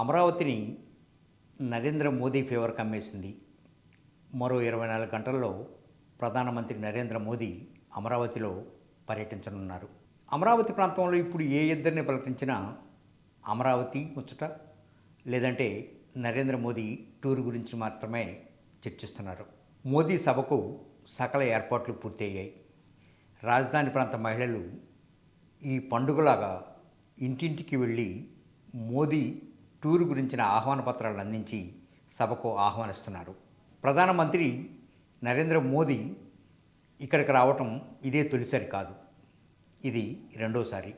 అమరావతిని నరేంద్ర మోదీ ఫేవర్ కమ్మేసింది. మరో ఇరవై నాలుగు గంటల్లో ప్రధానమంత్రి నరేంద్ర మోదీ అమరావతిలో పర్యటించనున్నారు. అమరావతి ప్రాంతంలో ఇప్పుడు ఏ ఇద్దరిని పలకరించినా అమరావతి ముచ్చట లేదంటే నరేంద్ర మోదీ టూర్ గురించి మాత్రమే చర్చిస్తున్నారు. మోదీ సభకు సకల ఏర్పాట్లు పూర్తయ్యాయి. రాజధాని ప్రాంత మహిళలు ఈ పండుగలాగా ఇంటింటికి వెళ్ళి మోదీ టూర్ గురించిన ఆహ్వాన పత్రాలు అందించి సభకు ఆహ్వానిస్తున్నారు. ప్రధానమంత్రి నరేంద్ర మోదీ ఇక్కడికి రావటం ఇదే తొలిసారి కాదు. ఇది రెండోసారి.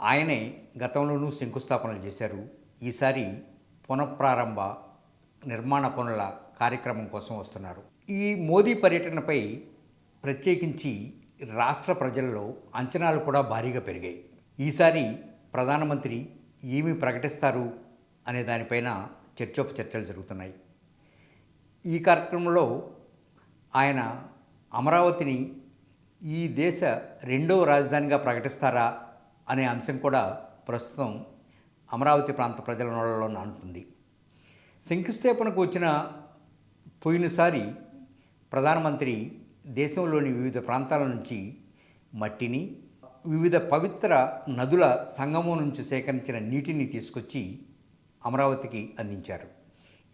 ఆయనే గతంలోనూ శంకుస్థాపనలు చేశారు. ఈసారి పునఃప్రారంభ నిర్మాణ పనుల కార్యక్రమం కోసం వస్తున్నారు. ఈ మోదీ పర్యటనపై ప్రత్యేకించి రాష్ట్ర ప్రజల్లో అంచనాలు కూడా భారీగా పెరిగాయి. ఈసారి ప్రధానమంత్రి ఏమి ప్రకటిస్తారు? అనే దానిపైన చర్చోప చర్చలు జరుగుతున్నాయి. ఈ కార్యక్రమంలో ఆయన అమరావతిని ఈ దేశ రెండవ రాజధానిగా ప్రకటిస్తారా అనే అంశం కూడా ప్రస్తుతం అమరావతి ప్రాంత ప్రజల నోళ్ళలో నానుతుంది. శంకుస్థాపనకు వచ్చిన పోయినసారి ప్రధానమంత్రి దేశంలోని వివిధ ప్రాంతాల నుంచి మట్టిని వివిధ పవిత్ర నదుల సంగమం నుంచి సేకరించిన నీటిని తీసుకొచ్చి అమరావతికి అందించారు.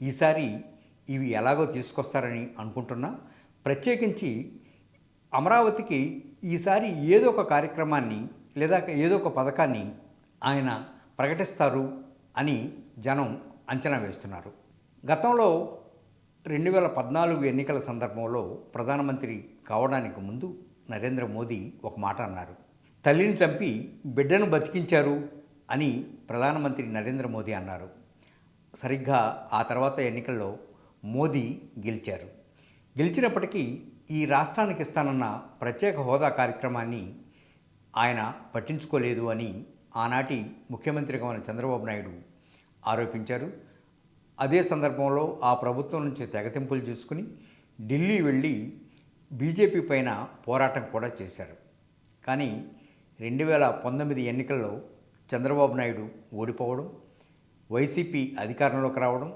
ఈసారి ఇవి ఎలాగో తీసుకొస్తారని అనుకుంటున్నా ప్రత్యేకించి అమరావతికి ఈసారి ఏదో ఒక కార్యక్రమాన్ని లేదా ఏదో ఒక పథకాన్ని ఆయన ప్రకటిస్తారు అని జనం అంచనా వేస్తున్నారు. గతంలో రెండు వేల పద్నాలుగు ఎన్నికల సందర్భంలో ప్రధానమంత్రి కావడానికి ముందు నరేంద్ర మోదీ ఒక మాట అన్నారు. తల్లిని చంపి బిడ్డను బతికించారు అని ప్రధానమంత్రి నరేంద్ర మోదీ అన్నారు. సరిగ్గా ఆ తర్వాత ఎన్నికల్లో మోదీ గెలిచారు. గెలిచినప్పటికీ ఈ రాష్ట్రానికి ఇస్తానన్న ప్రత్యేక హోదా కార్యక్రమాన్ని ఆయన పట్టించుకోలేదు అని ఆనాటి ముఖ్యమంత్రిగా ఉన్న చంద్రబాబు నాయుడు ఆరోపించారు. అదే సందర్భంలో ఆ ప్రభుత్వం నుంచి తెగతింపులు చేసుకుని ఢిల్లీ వెళ్ళి బీజేపీ పైన పోరాటం కూడా చేశారు. కానీ రెండు వేల పంతొమ్మిది ఎన్నికల్లో చంద్రబాబు నాయుడు ఓడిపోవడం వైసీపీ అధికారంలోకి రావడం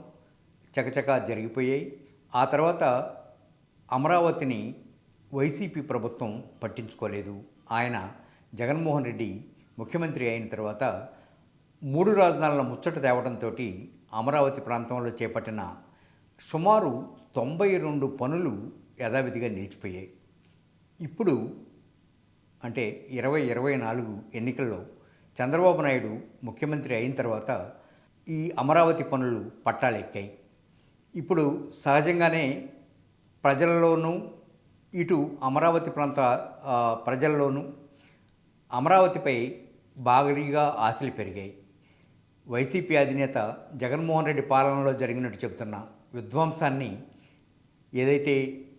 చకచకా జరిగిపోయాయి. ఆ తర్వాత అమరావతిని వైసీపీ ప్రభుత్వం పట్టించుకోలేదు. ఆయన జగన్మోహన్ రెడ్డి ముఖ్యమంత్రి అయిన తర్వాత మూడు రాజధానుల ముచ్చట తేవడంతో అమరావతి ప్రాంతంలో చేపట్టిన సుమారు తొంభై రెండు పనులు యథావిధిగా నిలిచిపోయాయి. ఇప్పుడు అంటే ఇరవై ఇరవై నాలుగు ఎన్నికల్లో చంద్రబాబు నాయుడు ముఖ్యమంత్రి అయిన తర్వాత ఈ అమరావతి పనులు పట్టాలెక్కాయి ఇప్పుడు సహజంగానే ప్రజలలోనూ ఇటు అమరావతి ప్రాంత ప్రజల్లోనూ అమరావతిపై భారీగా ఆశలు పెరిగాయి. వైసీపీ అధినేత జగన్మోహన్ రెడ్డి పాలనలో జరిగినట్టు చెబుతున్న విధ్వంసాన్ని ఏదైతే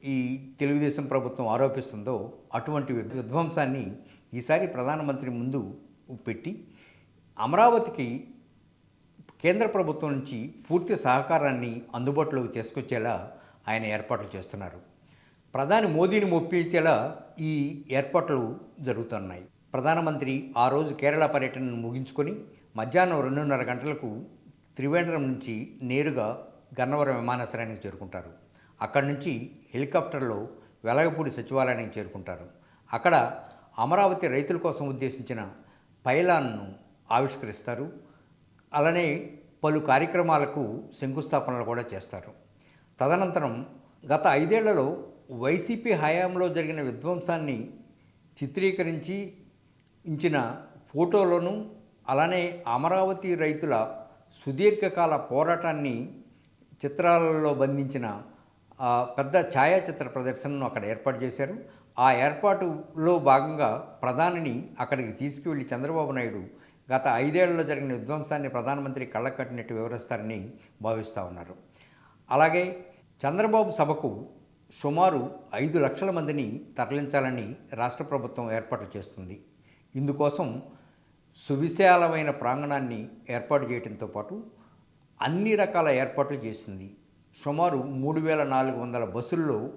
ఈ తెలుగుదేశం ప్రభుత్వం ఆరోపిస్తుందో అటువంటి విధ్వంసాన్ని ఈసారి ప్రధానమంత్రి ముందు పెట్టి అమరావతికి కేంద్ర ప్రభుత్వం నుంచి పూర్తి సహకారాన్ని అందుబాటులోకి తీసుకొచ్చేలా ఆయన ఏర్పాట్లు చేస్తున్నారు. ప్రధాని మోదీని ఒప్పించేలా ఈ ఏర్పాట్లు జరుగుతున్నాయి. ప్రధానమంత్రి ఆ రోజు కేరళ పర్యటనను ముగించుకొని మధ్యాహ్నం రెండున్నర గంటలకు త్రివేంద్రం నుంచి నేరుగా గన్నవరం విమానాశ్రయానికి చేరుకుంటారు. అక్కడి నుంచి హెలికాప్టర్లో వెలగపూడి సచివాలయానికి చేరుకుంటారు. అక్కడ అమరావతి రైతుల కోసం ఉద్దేశించిన పైలాన్ను ఆవిష్కరిస్తారు. అలానే పలు కార్యక్రమాలకు శంకుస్థాపనలు కూడా చేస్తారు. తదనంతరం గత ఐదేళ్ళలో వైసీపీ హయాంలో జరిగిన విధ్వంసాన్ని చిత్రీకరించి ఇచ్చిన ఫోటోలను అలానే అమరావతి రైతుల సుదీర్ఘకాల పోరాటాన్ని చిత్రాలలో బంధించిన ఆ, పెద్ద ఛాయాచిత్ర ప్రదర్శనను అక్కడ ఏర్పాటు చేశారు. ఆ ఏర్పాటులో భాగంగా ప్రధానిని అక్కడికి తీసుకువెళ్ళి చంద్రబాబు నాయుడు గత ఐదేళ్ళలో జరిగిన విధ్వంసాన్ని ప్రధానమంత్రి కళ్ళకట్టినట్టు వివరిస్తారని భావిస్తూ ఉన్నారు. అలాగే చంద్రబాబు సభకు సుమారు ఐదు లక్షల మందిని తరలించాలని రాష్ట్ర ప్రభుత్వం ఏర్పాటు చేస్తుంది. ఇందుకోసం సువిశాలమైన ప్రాంగణాన్ని ఏర్పాటు చేయడంతో పాటు అన్ని రకాల ఏర్పాట్లు చేసింది. సుమారు మూడు వేల నాలుగు వందల బస్సుల్లో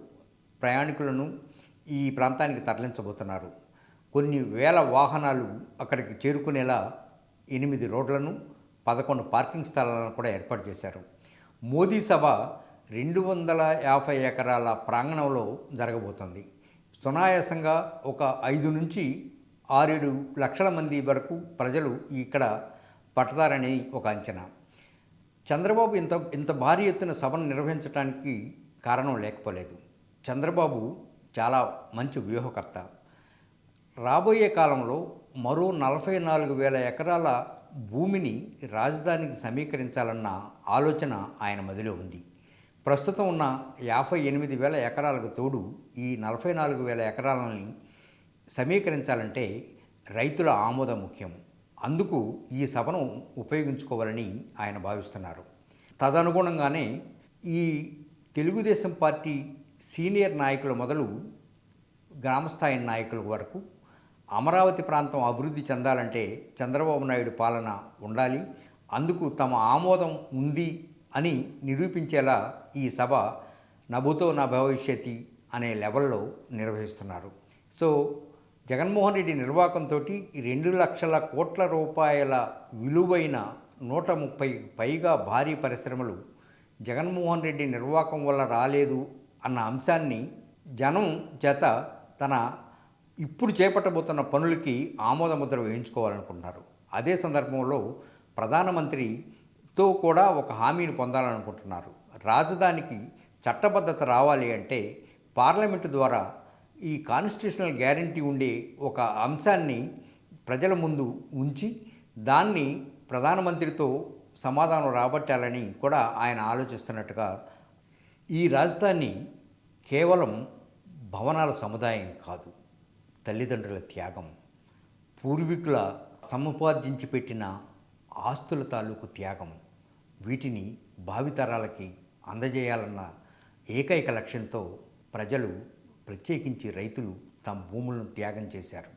ప్రయాణికులను ఈ ప్రాంతానికి తరలించబోతున్నారు. కొన్ని వేల వాహనాలు అక్కడికి చేరుకునేలా ఎనిమిది రోడ్లను పదకొండు పార్కింగ్ స్థలాలను కూడా ఏర్పాటు చేశారు. మోదీ సభ రెండు వందల యాభై ఎకరాల ప్రాంగణంలో జరగబోతోంది. సునాయాసంగా ఒక ఐదు నుంచి ఆరేడు లక్షల మంది వరకు ప్రజలు ఇక్కడ పట్టదారని ఒక అంచనా. చంద్రబాబు ఇంత ఇంత భారీ ఎత్తున సభను నిర్వహించడానికి కారణం లేకపోలేదు. చంద్రబాబు చాలా మంచి వ్యూహకర్త. రాబోయే కాలంలో మరో నలభై నాలుగు వేల ఎకరాల భూమిని రాజధానికి సమీకరించాలన్న ఆలోచన ఆయన మదిలో ఉంది. ప్రస్తుతం ఉన్న యాభై ఎనిమిది వేల ఎకరాలకు తోడు ఈ నలభై నాలుగు వేల ఎకరాలని సమీకరించాలంటే రైతుల ఆమోదం ముఖ్యం. అందుకు ఈ సభను ఉపయోగించుకోవాలని ఆయన భావిస్తున్నారు. తదనుగుణంగానే ఈ తెలుగుదేశం పార్టీ సీనియర్ నాయకుల మొదలు గ్రామస్థాయి నాయకుల వరకు అమరావతి ప్రాంతం అభివృద్ధి చెందాలంటే చంద్రబాబు నాయుడు పాలన ఉండాలి. అందుకు తమ ఆమోదం ఉంది అని నిరూపించేలా ఈ సభ నభుతో నా భవిష్యత్తి అనే లెవెల్లో నిర్వహిస్తున్నారు. సో జగన్మోహన్ రెడ్డి నిర్వాహకంతో రెండు లక్షల కోట్ల రూపాయల విలువైన నూట ముప్పై పైగా భారీ పరిశ్రమలు జగన్మోహన్ రెడ్డి నిర్వాహకం వల్ల రాలేదు అన్న అంశాన్ని జనం చేత తన ఇప్పుడు చేపట్టబోతున్న పనులకి ఆమోదముద్ర వేయించుకోవాలనుకుంటున్నారు. అదే సందర్భంలో ప్రధానమంత్రితో కూడా ఒక హామీని పొందాలనుకుంటున్నారు. రాజధానికి చట్టబద్ధత రావాలి అంటే పార్లమెంటు ద్వారా ఈ కాన్స్టిట్యూషనల్ గ్యారంటీ ఉండే ఒక అంశాన్ని ప్రజల ముందు ఉంచి దాన్ని ప్రధానమంత్రితో సమాధానం రాబట్టాలని కూడా ఆయన ఆలోచిస్తున్నట్టుగా ఈ రాజధాని కేవలం భవనాల సముదాయం కాదు. తల్లిదండ్రుల త్యాగం పూర్వీకుల సముపార్జించి పెట్టిన ఆస్తుల తాలూకు త్యాగం వీటిని భావితరాలకి అందజేయాలన్న ఏకైక లక్ష్యంతో ప్రజలు ప్రత్యేకించి రైతులు తమ భూములను త్యాగం చేశారు.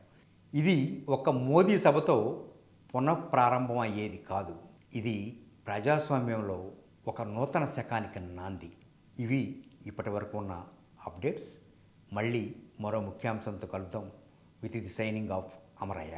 ఇది ఒక మోదీ సభతో పునఃప్రారంభం అయ్యేది కాదు. ఇది ప్రజాస్వామ్యంలో ఒక నూతన శకానికి నాంది. ఇవి ఇప్పటి వరకు ఉన్న అప్డేట్స్. మళ్ళీ మరో ముఖ్యాంశంతో కలుద్దాం. With the signing off Amarayya